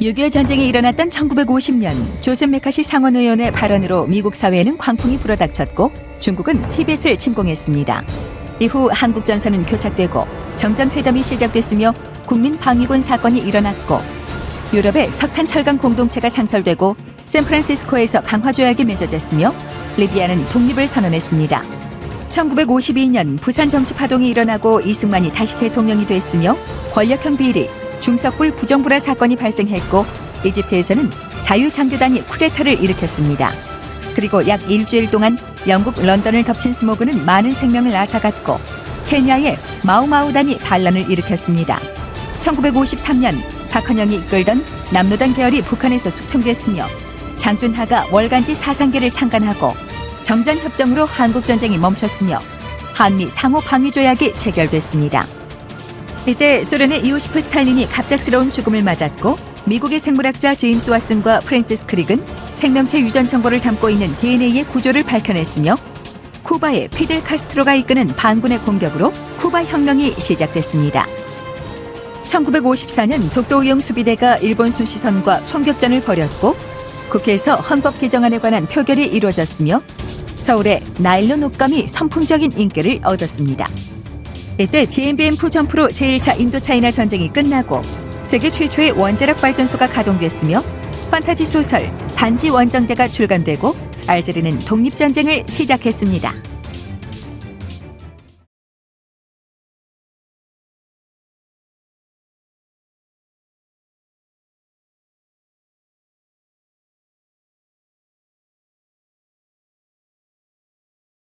6.25 전쟁이 일어났던 1950년 조셉 메카시 상원 의원의 발언으로 미국 사회에는 광풍이 불어닥쳤고 중국은 티벳을 침공했습니다. 이후 한국 전선은 교착되고 정전 회담이 시작됐으며 국민 방위군 사건이 일어났고 유럽에 석탄 철강 공동체가 창설되고 샌프란시스코에서 강화 조약이 맺어졌으며 리비아는 독립을 선언했습니다. 1952년 부산 정치 파동이 일어나고 이승만이 다시 대통령이 됐으며 권력형 비리, 중석불 부정부라 사건이 발생했고 이집트에서는 자유장교단이 쿠데타를 일으켰습니다. 그리고 약 일주일 동안 영국 런던을 덮친 스모그는 많은 생명을 앗아갔고 케냐의 마우마우단이 반란을 일으켰습니다. 1953년 박헌영이 이끌던 남노당 계열이 북한에서 숙청됐으며 장준하가 월간지 사상계를 창간하고 정전협정으로 한국전쟁이 멈췄으며 한미 상호 방위 조약이 체결됐습니다. 이때 소련의 이오시프 스탈린이 갑작스러운 죽음을 맞았고 미국의 생물학자 제임스 왓슨과 프랜시스 크릭은 생명체 유전 정보를 담고 있는 DNA의 구조를 밝혀냈으며 쿠바의 피델 카스트로가 이끄는 반군의 공격으로 쿠바 혁명이 시작됐습니다. 1954년 독도우영 수비대가 일본 수시선과 총격전을 벌였고 국회에서 헌법 개정안에 관한 표결이 이루어졌으며 서울의 나일론 옷감이 선풍적인 인기를 얻었습니다. 이때 DMBM-2 점프로 제1차 인도차이나 전쟁이 끝나고 세계 최초의 원자력 발전소가 가동됐으며 판타지 소설 반지 원정대가 출간되고 알제리는 독립전쟁을 시작했습니다.